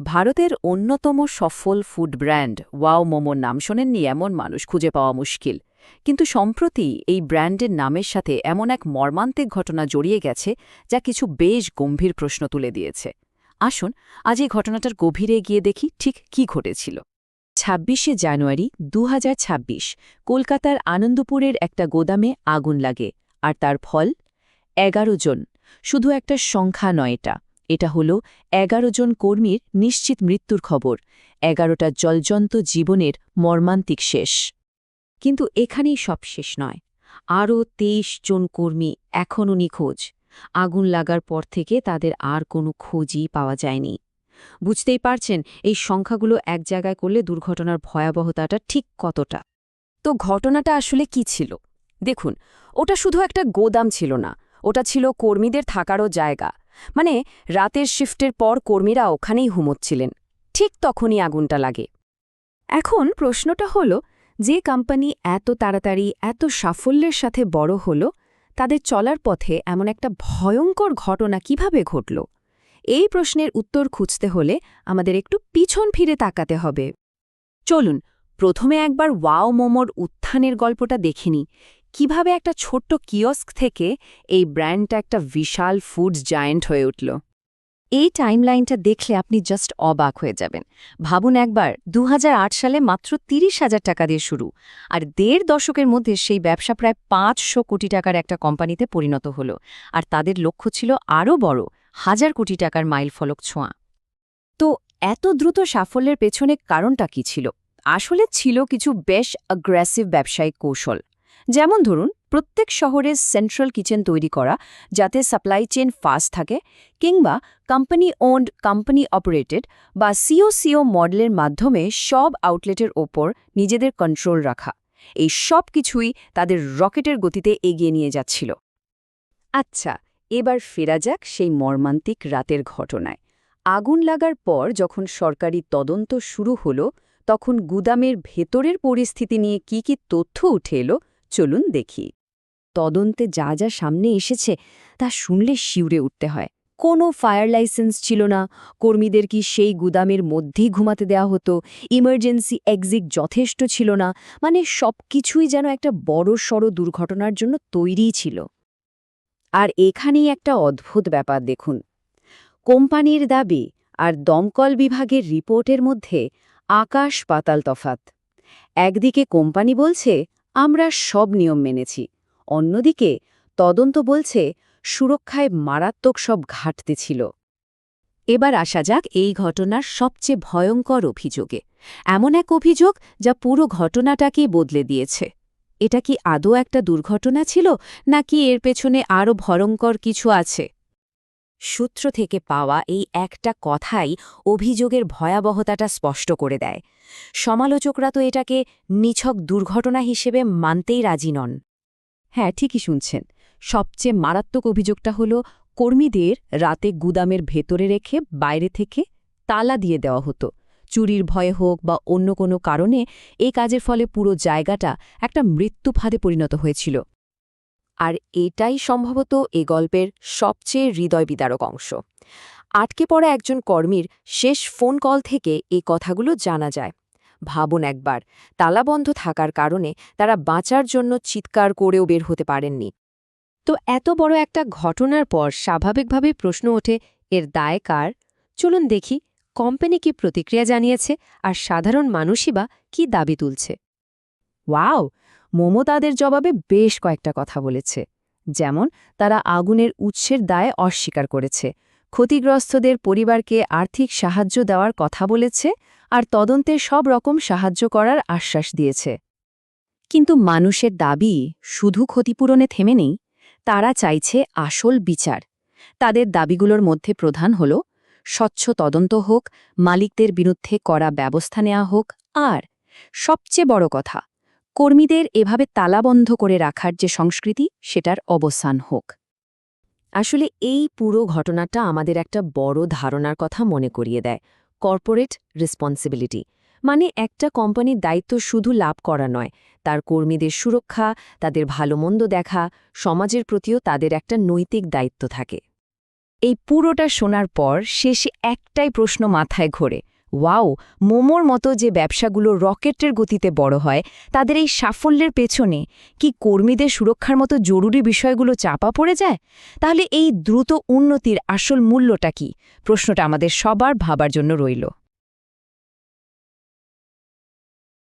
ভারতের অন্যতম সফল ফুড ব্র্যান্ড ওয়াও মোমোর নাম শোনেননি এমন মানুষ খুঁজে পাওয়া মুশকিল। কিন্তু সম্প্রতি এই ব্র্যান্ডের নামের সাথে এমন এক মর্মান্তিক ঘটনা জড়িয়ে গেছে যা কিছু বেশ গম্ভীর প্রশ্ন তুলে দিয়েছে। আসুন, আজ এই ঘটনাটার গভীরে গিয়ে দেখি ঠিক কি ঘটেছিল। ছাব্বিশে জানুয়ারি দু হাজার ছাব্বিশ, কলকাতার আনন্দপুরের একটা গোদামে আগুন লাগে, আর তার ফল এগারো জন, শুধু একটা সংখ্যা নয় এটা এটা হল এগারো জন কর্মীর নিশ্চিত মৃত্যুর খবর। এগারোটা জলজন্ত জীবনের মর্মান্তিক শেষ। কিন্তু এখানেই সব শেষ নয়। আরও তেইশ জন কর্মী এখনও নিখোঁজ। আগুন লাগার পর থেকে তাদের আর কোনো খোঁজই পাওয়া যায়নি। বুঝতেই পারছেন, এই সংখ্যাগুলো এক জায়গায় করলে দুর্ঘটনার ভয়াবহতাটা ঠিক কতটা? তো ঘটনাটা আসলে কি ছিল? দেখুন, ওটা শুধু একটা গোদাম ছিল না। ওটা ছিল কর্মীদের থাকারও জায়গা। মানে রাতের শিফটের পর কর্মীরা ওখানেই হুমোচ্ছিলেন ঠিক তখনই আগুনটা লাগে। এখন প্রশ্নটা হল, যে কোম্পানি এত তাড়াতাড়ি, এত সাফল্যের সাথে বড় হল, তাদের চলার পথে এমন একটা ভয়ঙ্কর ঘটনা কীভাবে ঘটল? এই প্রশ্নের উত্তর খুঁজতে হলে আমাদের একটু পিছন ফিরে তাকাতে হবে। চলুন, প্রথমে একবার ওয়াও মোমোর উত্থানের গল্পটা দেখিনি কীভাবে একটা ছোট্ট কিয়স্ক থেকে এই ব্র্যান্ডটা একটা বিশাল ফুডস জায়েন্ট হয়ে উঠল? এই টাইমলাইনটা দেখলে আপনি জাস্ট অবাক হয়ে যাবেন। ভাবুন একবার দু হাজার আট সালে মাত্র তিরিশ হাজার টাকা দিয়ে শুরু, আর দেড় দশকের মধ্যে সেই ব্যবসা প্রায় পাঁচশো কোটি টাকার একটা কোম্পানিতে পরিণত হল, আর তাদের লক্ষ্য ছিল আরও বড়, হাজার কোটি টাকার মাইল ফলক ছোঁয়া। তো এত দ্রুত সাফল্যের পেছনে কারণটা কি ছিল? আসলে ছিল কিছু বেশ অ্যাগ্রেসিভ ব্যবসায়িক কৌশল। যেমন ধরুন, প্রত্যেক শহরে সেন্ট্রাল কিচেন তৈরি করা, যাতে সাপ্লাই চেন ফাস্ট থাকে, কিংবা কোম্পানি ওন্ড কোম্পানি অপারেটেড বা সিও সিও মডেলের মাধ্যমে সব আউটলেটের ওপর নিজেদের কন্ট্রোল রাখা। এই সব কিছুই তাদের রকেটের গতিতে এগিয়ে নিয়ে যাচ্ছিল। আচ্ছা এবার ফেরা যাক সেই মর্মান্তিক রাতের ঘটনায়। আগুন লাগার পর যখন সরকারি তদন্ত শুরু হল, তখন গুদামের ভেতরের পরিস্থিতি নিয়ে কি কি তথ্য উঠে এলো চলুন দেখি। তদন্তে যা যা সামনে এসেছে, তা শুনলে শিউরে উঠতে হয়। কোনো ফায়ার লাইসেন্স ছিল না। কর্মীদের কি সেই গুদামের মধ্যেই ঘুমাতে দেওয়া হতো? ইমার্জেন্সি এক্সিট যথেষ্ট ছিল না। মানে সব কিছুই যেন একটা বড় সড় দুর্ঘটনার জন্য তৈরিই ছিল। আর এখানেই একটা অদ্ভুত ব্যাপার দেখুন। কোম্পানির দাবি আর দমকল বিভাগের রিপোর্টের মধ্যে আকাশ পাতাল তফাত একদিকে কোম্পানি বলছে আমরা সব নিয়ম মেনেছি। অন্যদিকে, তদন্ত বলছে, সুরক্ষায় মারাত্মক সব ঘাটতি ছিল। এবার আসা যাক এই ঘটনার সবচেয়ে ভয়ঙ্কর অভিযোগে। এমন এক অভিযোগ যা পুরো ঘটনাটাকেই বদলে দিয়েছে। এটা কি আদৌ একটা দুর্ঘটনা ছিল, নাকি এর পেছনে আরও ভয়ঙ্কর কিছু আছে? সূত্র থেকে পাওয়া এই একটা কথাই অভিযোগের ভয়াবহতাটা স্পষ্ট করে দেয়। সমালোচকরা তো এটাকে নিছক দুর্ঘটনা হিসেবে মানতেই রাজি নন। হ্যাঁ ঠিকই শুনছেন। সবচেয়ে মারাত্মক অভিযোগটা হল, কর্মীদের রাতে গুদামের ভেতরে রেখে বাইরে থেকে তালা দিয়ে দেওয়া হতো। চুরির ভয়ে হোক বা অন্য কোনো কারণে এই কাজের ফলে পুরো জায়গাটা একটা মৃত্যু ফাঁদে পরিণত হয়েছিল। আর এটাই সম্ভবত এ গল্পের সবচেয়ে হৃদয় বিদারক অংশ। আটকে পড়া একজন কর্মীর শেষ ফোন কল থেকে এই কথাগুলো জানা যায়। ভাবুন একবার তালাবন্ধ থাকার কারণে তারা বাঁচার জন্য চিৎকার করেও বের হতে পারেননি। তো এত বড় একটা ঘটনার পর স্বাভাবিকভাবে প্রশ্ন ওঠে, এর দায় কার? চলুন দেখি, কোম্পানি কি প্রতিক্রিয়া জানিয়েছে আর সাধারণ মানুষই বা কী দাবি তুলছে? ওয়াও! মোমো তাদের জবাবে বেশ কয়েকটা কথা বলেছে। যেমন, তারা আগুনের উৎসের দায় অস্বীকার করেছে। ক্ষতিগ্রস্তদের পরিবারকে আর্থিক সাহায্য দেওয়ার কথা বলেছে আর তদন্তে সব রকম সাহায্য করার আশ্বাস দিয়েছে। কিন্তু মানুষের দাবি শুধু ক্ষতিপূরণে থেমে নেই, তারা চাইছে আসল বিচার। তাদের দাবিগুলোর মধ্যে প্রধান হল, স্বচ্ছ তদন্ত হোক, মালিকদের বিরুদ্ধে করা ব্যবস্থা নেওয়া হোক, আর, সবচেয়ে বড় কথা কর্মীদের এভাবে তালাবন্ধ করে রাখার যে সংস্কৃতি, সেটার অবসান হোক। আসলে এই পুরো ঘটনাটা আমাদের একটা বড় ধারণার কথা মনে করিয়ে দেয় কর্পোরেট রেসপন্সিবিলিটি মানে একটা কোম্পানির দায়িত্ব শুধু লাভ করা নয়, তার কর্মীদের সুরক্ষা, তাদের ভালো মন্দ দেখা, সমাজের প্রতিও তাদের একটা নৈতিক দায়িত্ব থাকে। এই পুরোটা শোনার পর শেষে একটাই প্রশ্ন মাথায় ঘোরে ওয়াও, মোমোর মতো যে ব্যবসাগুলো রকেটের গতিতে বড় হয়, তাদের এই সাফল্যের পেছনে কি কর্মীদের সুরক্ষার মতো জরুরি বিষয়গুলো চাপা পড়ে যায়? তাহলে এই দ্রুত উন্নতির আসল মূল্যটা কি? প্রশ্নটা আমাদের সবার ভাবার জন্য রইল।